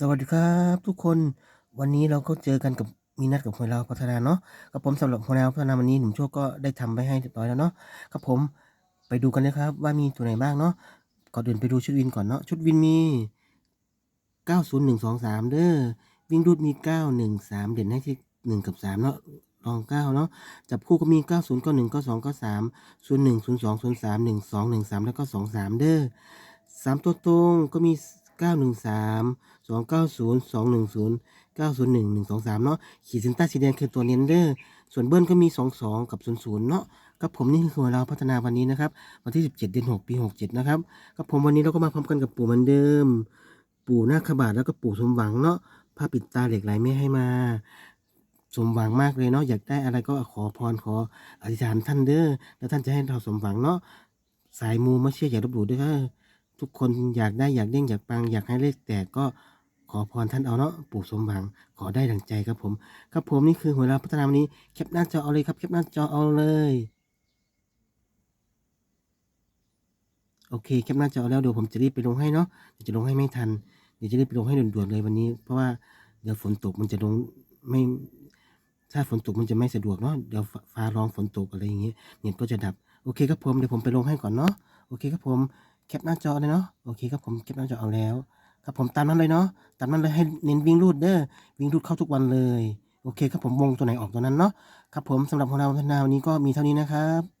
สวัสดีครับทุกคนวันนี้เราก็เจอกันกับมีนัดกับหวเราพัฒนาเนาะกับผมสำหรับหวเราพัฒนาวันนี้หนุ่มโชคก็ได้ทำไว้ให้เรียบร้อยแล้วเนาะครับผมไปดูกันเลยครับว่ามีตัวไหนบ้างเนาะก่อนอื่นไปดูชุดวินก่อนเนาะชุดวินมี 90123 เด้อวิ่งรูดมี 913 เด่นให้ที่ 1 กับ 3 เนาะรอง9เนาะจับคู่ก็มี 90 91 92 93 01 02 03 12 13 แล้วก็ 23 เด้อสามตัวตรงก็มี 913 290 210 901 123 เนาะขีดเส้นใต้สีแดงคือตัวเนนเด้อส่วนเบิ้ลก็มี 22 กับ 00 เนาะกับผมนี่คือเราพัฒนาวันนี้นะครับ วันที่ 17 เดือน 6 ปี 67 นะครับกับผมวันนี้เราก็มาพร้อมกันกับปู่เหมือนเดิม ปู่นาคบาทแล้วก็ปู่สมหวังเนาะผ้าปิดตาเหล็กไหลไม่ให้มาสมหวังมากเลยเนาะอยากได้อะไรก็ขอพรขออธิษฐานท่านเด้อแล้วท่านจะให้เราสมหวังเนาะสายมูไม่เชื่ออย่าลบหลู่ด้วยค่ะ ทุกคนอยากได้อยากเด้งอยากปังอยากให้เลขแตกก็ขอพรท่านเอาเนาะปู่สมหวังขอได้ดังใจครับผมครับผมนี่คือหัวเราพัฒนาวันนี้แคปหน้าจอเอาเลยครับแคปหน้าจอเอาเลยโอเคแคปหน้าจอแล้วเดี๋ยวผมจะรีบไปลงให้เนาะเดี๋ยวจะลงให้ไม่ทันเดี๋ยวจะรีบไปลงให้ด่วนๆเลยวันนี้ เพราะว่าเดี๋ยวฝนตกมันจะลงไม่ถ้าฝนตกมันจะไม่สะดวกเนาะเดี๋ยวฟ้าฟ้าร้องฝนตกอะไรอย่างเงี้ยเน็ตก็จะดับโอเคครับผมเดี๋ยวผมไปลงให้ก่อนเนาะโอเคครับผม แคปหน้าจอเลยเนาะโอเคครับผมแคปหน้าจอเอาแล้วครับผมตามนั้นเลยเนาะตามนั้นเลยให้เน้นวิ่งรูดเด้อวิ่งรูดเข้าทุกวันเลย โอเคครับผมวงตัวไหนออกตัวนั้นเนาะครับผมสำหรับของเราทนาวันนี้ก็มีเท่านี้นะครับ